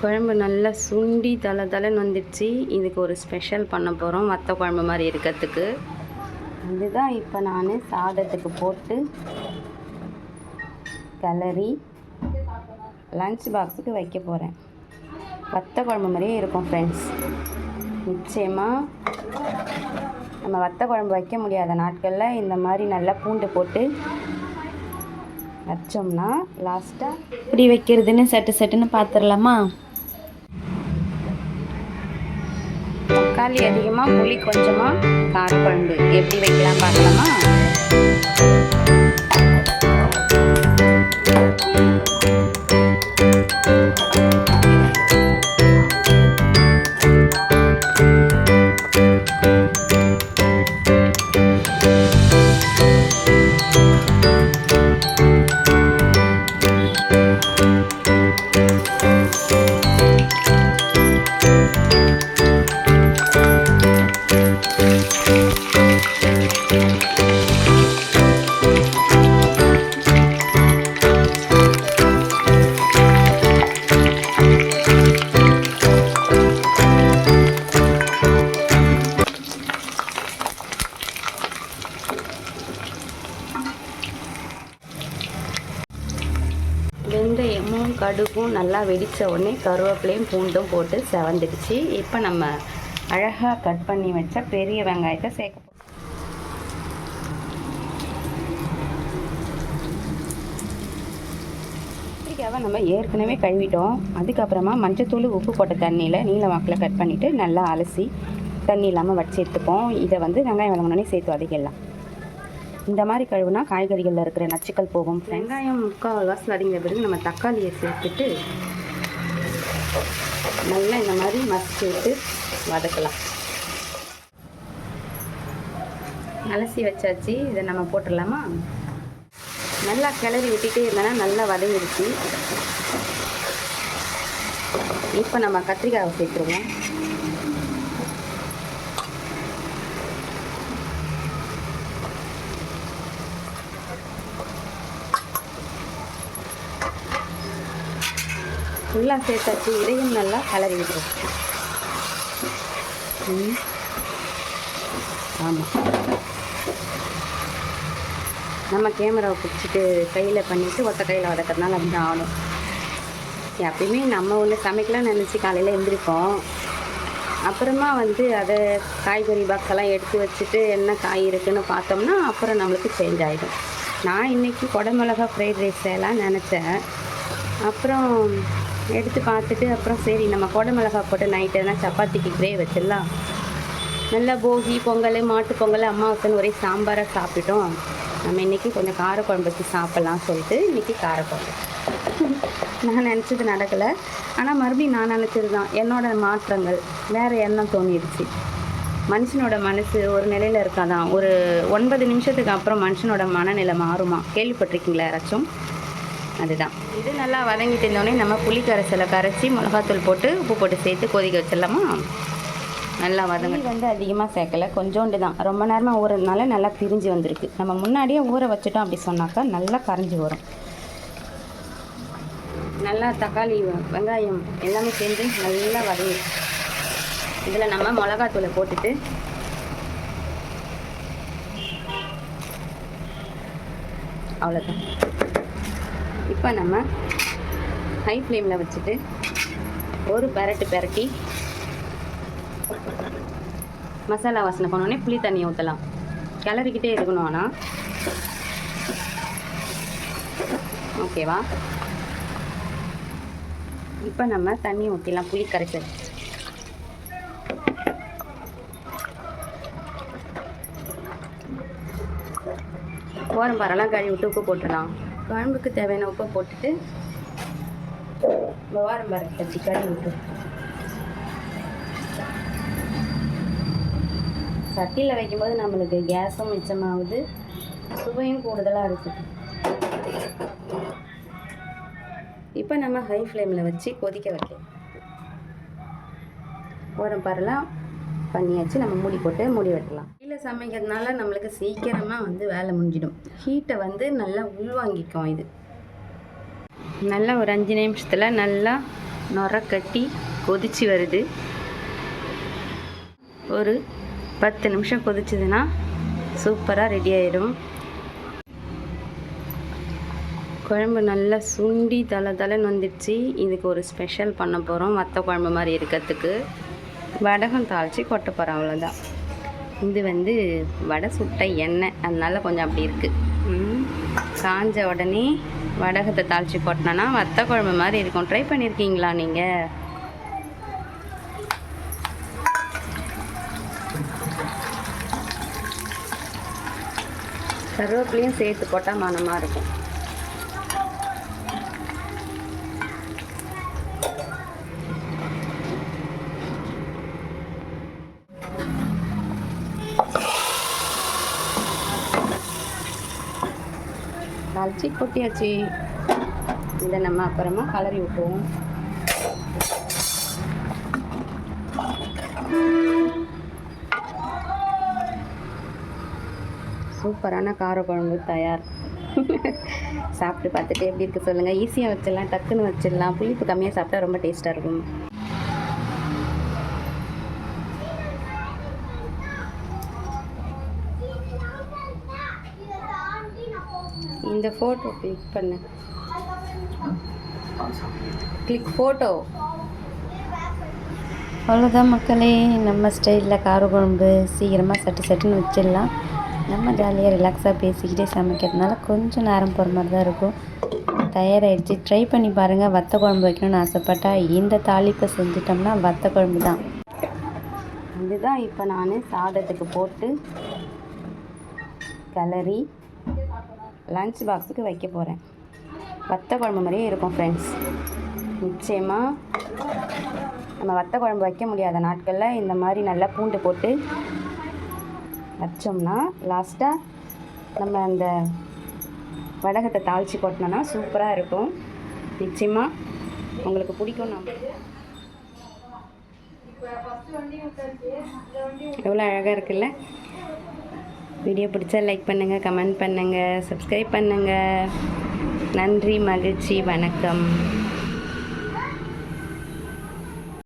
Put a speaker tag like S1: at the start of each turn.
S1: குழம்பு நல்லா சுண்டி தலை தலைன்னு வந்துடுச்சு. இதுக்கு ஒரு ஸ்பெஷல் பண்ண போகிறோம் வத்த குழம்பு மாதிரி இருக்கிறதுக்கு. இதுதான் இப்போ நான் சாதத்துக்கு போட்டு கிளறி லஞ்ச் பாக்ஸுக்கு வைக்க போகிறேன் வத்த குழம்பு மாதிரியே இருக்கும் ஃப்ரெண்ட்ஸ் நிச்சயமாக நம்ம வத்த குழம்பு வைக்க முடியாத நாட்களில் இந்த மாதிரி நல்லா பூண்டு போட்டு வச்சோம்னா லாஸ்ட்டாக
S2: இப்படி வைக்கிறதுன்னு சட்டு சட்டுன்னு பார்த்துடலாமா
S1: தக்காளி அதிகமாக புளி கொஞ்சமாக காரக்குழம்பு. எப்படி வைக்கலாம் பார்க்கலாமா? கடுகும் நல்லா வெடித்த உடனே கருவேப்பிலையும் பூண்டும் போட்டு செவந்துடுச்சு. இப்போ நம்ம அழகாக கட் பண்ணி வச்ச பெரிய வெங்காயத்தை சேர்க்க கத்திரிக்காவை நம்ம ஏற்கனவே கழுவிட்டோம். அதுக்கப்புறமா மஞ்சத்தூள் உப்பு போட்ட தண்ணியில் நீல வாக்கில் கட் பண்ணிவிட்டு நல்லா அலசி தண்ணி இல்லாமல் வச்சு எடுத்துப்போம். இதை வந்து வெங்காயம் வதங்கினோடனே சேர்த்து வதக்கிடலாம். இந்த மாதிரி கழுவுனா காய்கறிகளில் இருக்கிற நச்சுக்கள் போகும் வெங்காயம் முக்கால் வாசல் வதங்கின பிறகு நம்ம தக்காளியை சேர்த்துட்டு நல்லா இந்த மாதிரி மசிச்சு விட்டு வதக்கலாம். அலசி வச்சாச்சு இதை நம்ம போட்டுடலாமா? நல்லா கிளறி விட்டுட்டே இருந்தேன்னா நல்லா வதங்கிடுச்சு. இப்போ நம்ம கத்திரிக்காயை சேர்த்துருவோம். ஃபுல்லாக சேர்த்தாச்சு இதையும் நல்லா கலரி விட்டுரும் ஆமாம் நம்ம கேமராவை பிடிச்சிட்டு கையில் பண்ணிவிட்டு ஒத்த கையில் வதக்கிறதுனால அப்படி தான் ஆகணும் எப்பயுமே நம்ம ஒன்று சமைக்கலாம்னு நினச்சி காலையில் எழுந்திரிப்போம் அப்புறமா வந்து அதை காய்கறி பாக்ஸ் எல்லாம் எடுத்து வச்சுட்டு என்ன காய் இருக்குன்னு பார்த்தோம்னா அப்புறம் நம்மளுக்கு சேஞ்ச் ஆகிடும் நான் இன்றைக்கி குடமிளகா ஃப்ரைட் ரைஸ் எல்லாம் நினச்சேன். அப்புறம் எடுத்து பார்த்துட்டு அப்புறம் சரி நம்ம குடமிளகா போட்டு நைட்டு எதனா சப்பாத்திக்கு கிரேவ் வச்சிடலாம். நல்லா போகி பொங்கல் மாட்டு பொங்கல் அம்மாவுக்குன்னு ஒரே சாம்பாராக சாப்பிட்டோம். நம்ம இன்றைக்கி கொஞ்சம் காரக்குழம்பு வச்சு சாப்பிட்லாம் சொல்லிட்டு இன்றைக்கி காரக்குழம்பு. நான் நினச்சது நடக்கலை. ஆனால் மறுபடியும் நான் நினச்சது தான். என்னோட மாற்றங்கள். வேறு எண்ணம் தோணிடுச்சு. மனுஷனோட மனசு ஒரு நிலையில் இருக்காதான். ஒரு ஒன்பது நிமிஷத்துக்கு அப்புறம் மனுஷனோட மனநிலை மாறுமா? கேள்விப்பட்டிருக்கீங்களா யாராச்சும்? அதுதான். இது நல்லா வதங்கிட்டு இருந்தோடனே நம்ம புளி கரைசலை கரைச்சி மிளகாத்தூள் போட்டு உப்பு போட்டு சேர்த்து கொதிக்க வச்சிடலாமா? நல்லா வதங்க வந்து அதிகமாக சேர்க்கல. கொஞ்சோண்டு தான். ரொம்ப நேரமாக ஊறதுனால நல்லா பிரிஞ்சு வந்திருக்கு. நம்ம முன்னாடியே ஊற வச்சுட்டோம் அப்படி சொன்னாக்கா நல்லா கரைஞ்சி வரும். நல்லா தக்காளி வெங்காயம் எல்லாமே சேர்ந்து நல்லா வதங்கி இதில் நம்ம மிளகாத்தூளை போட்டுட்டு அவ்வளோதான் இப்போ நம்ம ஹை ஃப்ளேமில் வச்சுட்டு ஒரு பெரட்டு பெரட்டி மசாலா வாசனை பண்ணோடனே புளி தண்ணி ஊற்றலாம் கிளறிக்கிட்டே இருக்கணும் ஆனால் ஓகேவா இப்போ நம்ம தண்ணி ஊற்றிடலாம் புளி கரைசல் ஓரம் பரெல்லாம் கழுவி விட்டு உப்பு போட்டுடலாம். குழம்புக்கு தேவையான உப்பை போட்டுட்டு ஓரம் பரத்தை தட்டி கறி விட்டு சட்டியில் வைக்கும்போது நம்மளுக்கு கேஸும் மிச்சமாகுது சுவையும் கூடுதலாக இருக்குது இப்போ நம்ம ஹை ஃப்ளேமில் வச்சு கொதிக்க வைக்கலாம். ஓரம் பரலாம். பண்ணியாச்சு. நம்ம மூடி போட்டு மூடி வைக்கலாம் கீழே சமைக்கிறதுனால நம்மளுக்கு சீக்கிரமாக வந்து வேலை முடிஞ்சிடும். ஹீட்டை வந்து நல்லா உள்வாங்கிக்கும் இது. நல்லா ஒரு அஞ்சு நிமிஷத்தில் நல்லா நுர கட்டி கொதிச்சு வருது. ஒரு பத்து நிமிஷம் கொதிச்சதுன்னா சூப்பராக ரெடி ஆயிடும். குழம்பு நல்லா சுண்டி தலை தலைன்னு வந்துடுச்சு. இதுக்கு ஒரு ஸ்பெஷல் பண்ண போகிறோம் மற்ற குழம்பு மாதிரி இருக்கிறதுக்கு. வடகம் தாளித்து கொட்ட போகிறோம் அவ்வளோதான் இது வந்து வடை சுட்ட எண்ணெய். அதனால கொஞ்சம் அப்படி இருக்குது காஞ்ச உடனே வடகத்தை தாளித்து கொட்டினோன்னா வத்த குழம்பு மாதிரி இருக்கும். ட்ரை பண்ணியிருக்கீங்களா நீங்கள் கருவேப்பிலையும் சேர்த்து போட்டால் மனமாக இருக்கும். தாளித்து கொட்டியாச்சு. இதை நம்ம அப்புறமா கலரி விட்டுருவோம். சூப்பரான காரக்குழம்பு தயார். சாப்பிட்டு பார்த்துட்டு எப்படி இருக்கு சொல்லுங்கள் ஈஸியாக வச்சிடலாம் டக்குன்னு வச்சிடலாம். புளிப்பு கம்மியாக சாப்பிட்டா ரொம்ப டேஸ்ட்டாக இருக்கும். இந்த ஃபோட்டோ கிளிக் பண்ணு. கிளிக் ஃபோட்டோ
S2: அவ்வளோதான் மக்களே நம்ம ஸ்டைலில் காரக்குழம்பு சீக்கிரமாக சட்டு சட்டுன்னு வச்சிடலாம். நம்ம ஜாலியாக ரிலாக்ஸாக பேசிக்கிட்டே சமைக்கிறதுனால கொஞ்சம் நேரம் போகிற மாதிரி தான் இருக்கும். தயாராகிடுச்சு ட்ரை பண்ணி பாருங்கள் வத்த குழம்பு வைக்கணும்னு ஆசைப்பட்டா இந்த தாளிப்பை செஞ்சிட்டோம்னா வத்த குழம்பு தான்.
S1: இதுதான் இப்போ நான் சாதத்துக்கு போட்டு கிளறி லன்ச் பாக்ஸுக்கு வைக்க போகிறேன் வத்த குழம்பு மாதிரியே இருக்கும் ஃப்ரெண்ட்ஸ் நிச்சயமாக நம்ம வத்த குழம்பு வைக்க முடியாத நாட்களில் இந்த மாதிரி நல்லா பூண்டு போட்டு வச்சோம்னா லாஸ்ட்டாக நம்ம அந்த வடகத்தை தாளித்து கொட்டினோன்னா சூப்பராக இருக்கும். நிச்சயமாக உங்களுக்கு பிடிக்கும் நம்ம. எவ்வளோ அழகாக இருக்குல்ல? வீடியோ பிடிச்சா லைக் பண்ணுங்கள் கமெண்ட் பண்ணுங்கள் சப்ஸ்கிரைப் பண்ணுங்கள் நன்றி மகிழ்ச்சி வணக்கம்.